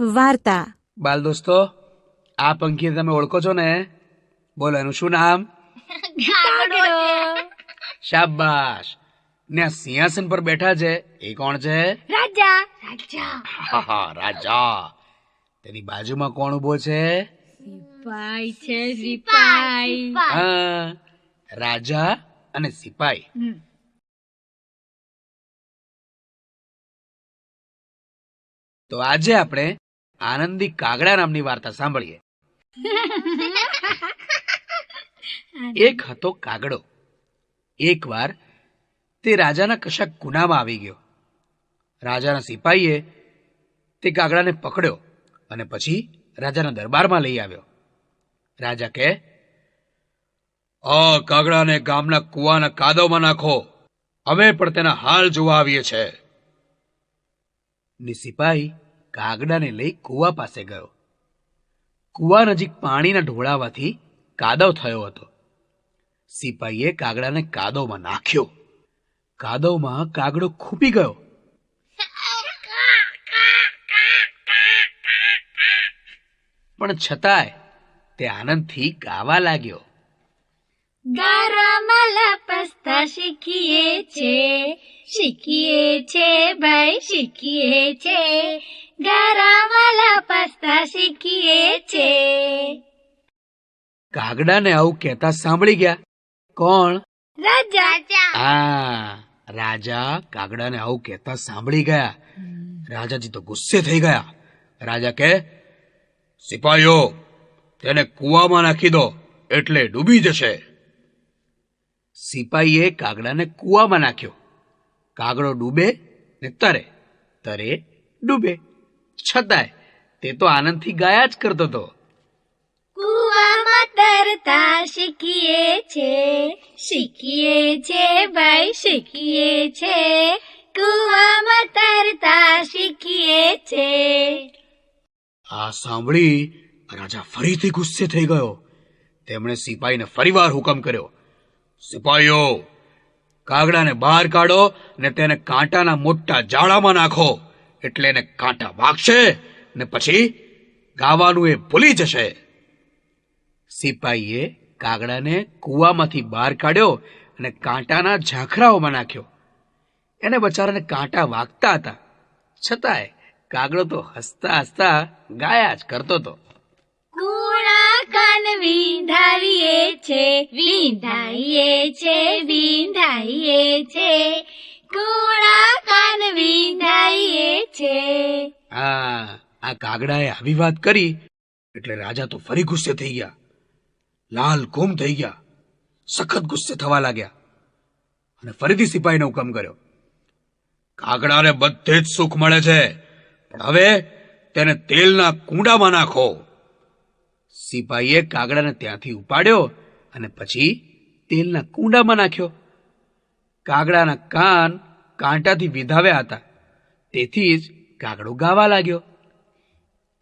વાર્તા. બાલ દોસ્તો આ પંખી તમે ઓળખો છો ને? બોલો એનું શું નામ? શાબાશ. ને આ સિંહાસન પર બેઠા છે એ કોણ છે? રાજા. રાજા. હા હા રાજા. તેની બાજુમાં કોણ ઊભો છે? સિપાઈ છે સિપાઈ. હા રાજા અને સિપાઈ. તો આજે આપણે આનંદી કાગડા નામની વાર્તા સાંભળીએ. એક હતો કાગડો. એકવાર તે રાજાના કશાક ગુનામાં આવી ગયો. રાજાના સિપાહીએ તે કાગડાને પકડ્યો અને પછી રાજાના દરબારમાં લઈ આવ્યો. રાજા કહે આ કાગડાને ગામના કુવાના કાદવમાં નાખો. અમે પણ તેના હાલ જોવા આવીએ છે ને સિપાહી કાગડાને લઈ કુવા પાસે ગયો. કુવા નજીક પાણીના ઢોળાવાથી કાદવ થયો હતો. સિપાહીએ કાગડાને કાદવમાં નાખ્યો. કાદવમાં કાગડો ખૂપી ગયો. પણ છતાંય તે આનંદથી ગાવા લાગ્યો. ગારામાં લપસતા શીખીએ છે શીખીએ છે ભાઈ, શીખીએ છે. ગારામાં લપસતા શીખીએ છે. કાગડાને આવું કહેતા સાંભળી ગયા. કોણ? રાજા. હા રાજા કાગડાને આવું કહેતા સાંભળી ગયા. રાજાજી તો ગુસ્સે થઈ ગયા. રાજા કે સિપાહીઓ તેને કૂવામાં નાખી દો એટલે ડૂબી જશે. સિપાહીએ કાગડાને કૂવામાં નાખ્યો. કાગડો ડૂબે ને તરે તરે ડૂબે. છતાંય તે તો આનંદથી ગાયા જ કરતો હતો. કુવામાં તરતા શીખીએ છે શીખીએ છે ભાઈ શીખીએ છે. કુવામાં તરતા શીખીએ છે. આ સાંભળી રાજા ફરીથી ગુસ્સે થઈ ગયો. તેમણે સિપાહીને ફરીવાર હુકમ કર્યો. સિપાહીઓ કાગડાને બહાર કાઢો ને તેને કાંટાના મોટા જાળામાં નાખો. એટલે એને કાંટા વાગશે ને પછી ગાવાનું એ ભૂલી જશે. સિપાહીએ કાગડાને કૂવામાંથી બહાર કાઢ્યો અને કાંટાના ઝાંખરાઓમાં નાખ્યો. એને બચારાને કાંટા વાગતા હતા. છતાંય કાગડો તો હસતા હસતા ગાયા જ કરતો હતો. કાન વિંધાવીએ છે, વિંધાઈએ છે વિંધાઈએ છે. આ કાગડાએ આવી વાત કરી, એટલે રાજા તો ફરી ગુસ્સે થઈ ગયા. લાલ કુમ થઈ ગયા. સખત ગુસ્સે થવા લાગ્યા. અને ફરીથી સિપાહીને હુકમ કર્યો. કાગડાને બધે જ સુખ મળે છે, પણ હવે તેને તેલના કુંડામાં નાખો. સિપાહીએ કાગડાને ત્યાંથી ઉપાડ્યો અને પછી તેલના કુંડામાં નાખ્યો. કાગડાના કાન કાંટાથી વિધાવ્યા હતા. તેથી જ કાગડો ગાવા લાગ્યો.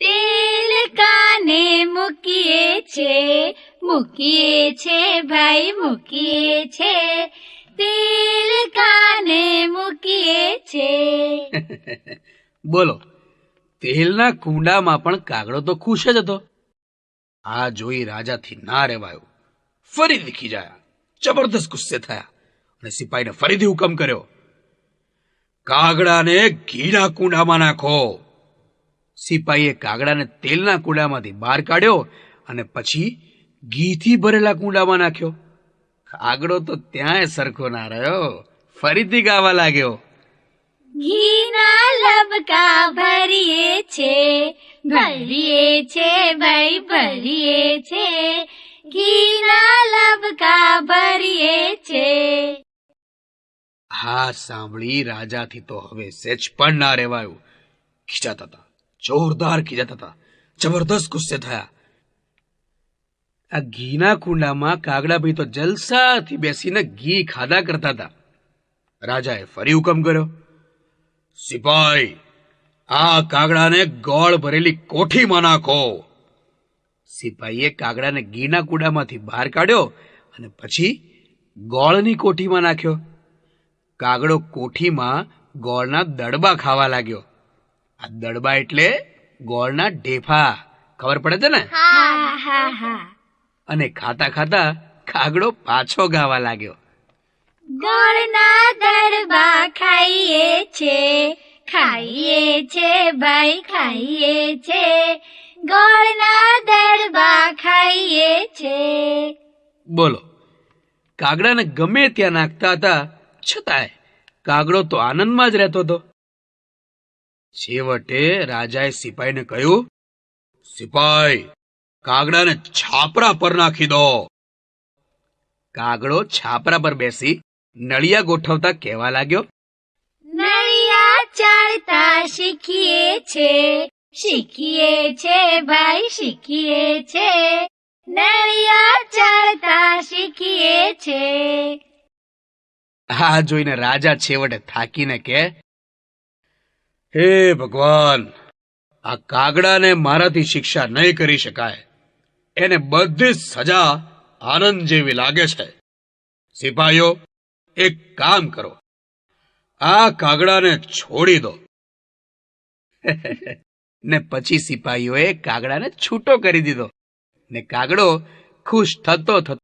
તેલ કાને મૂકીએ છે મૂકીએ છે ભાઈ મૂકીએ છે. તેલ કાને મૂકીએ છે. બોલો તેલના કુંડામાં પણ કાગડો તો ખુશ જ હતો. આ જોઈ રાજાથી ના રહેવાયું ફરી દીખી જાય. જબરદસ્ત ગુસ્સે થયા. અને સિપાહીને ફરીથી હુકમ કર્યો. કાગડાને ઘીના કુંડામાં નાખો. સિપાહીએ કાગડાને તેલના કુંડામાંથી બહાર કાઢ્યો અને પછી ઘીથી ભરેલા કુંડામાં નાખ્યો. કાગડો તો ત્યાંય સરખો ના રહ્યો. ફરીથી ગાવા લાગ્યો. ઘીના લબકા ભરીએ છે ભરીએ છે, ભાઈ ભરીએ છે. ઘીના લબકા ભરીએ છે હા સાંભળી રાજાથી તો હવે સેજ પણ ના રહેવાયું ખીજાતા હતા. જોરદાર ખીજાતા હતા. જબરદસ્ત ગુસ્સે થયા. આ ઘીના કુંડામાં કાગડાભાઈ તો જલસાથી બેસીને ઘી ખાધા કરતા હતા. રાજાએ ફરી હુકમ કર્યો. સિપાઈ, આ કાગડાને ગોળ ભરેલી કોઠીમાં નાખો. સિપાહીએ કાગડાને ઘીના કુંડામાંથી બહાર કાઢ્યો અને પછી ગોળની કોઠીમાં નાખ્યો. કાગડો કોઠીમાં ગોળના દડબા ખાવા લાગ્યો. આ દડબા એટલે ગોળના ઢેફા. ખબર પડે છે ને હા હા હા. અને ખાતા ખાતા કાગડો પાછો ગાવા લાગ્યો. ગોળના દડબા ખાઈએ છે ખાઈએ છે ભાઈ ખાઈએ છે. ગોળના દડબા ખાઈએ છે. બોલો કાગડાને ગમે ત્યાં નાખતા હતા છતાંય કાગડો તો આનંદમાં જ રહેતો હતો. છેવટે રાજાએ સિપાહીને કહ્યું, સિપાઈ કાગડાને છાપરા પર નાખી દો. કાગડો છાપરા પર બેસી નળિયા ગોઠવતા કહેવા લાગ્યો, નળિયા ચાલતા શીખીએ છે શીખીએ છે ભાઈ, શીખીએ છે. નળિયા ચાલતા શીખીએ છે. આ જોઈને રાજા છેવટે થાકીને કે હે ભગવાન આ કાગડાને મારાથી શિક્ષા નહીં કરી શકાય. એને બધી સજા આનંદ જેવી લાગે છે. સિપાહીઓ એક કામ કરો. આ કાગડાને છોડી દો. ને પછી સિપાહીઓએ કાગડાને છૂટો કરી દીધો. ને કાગડો ખુશ થતો થતો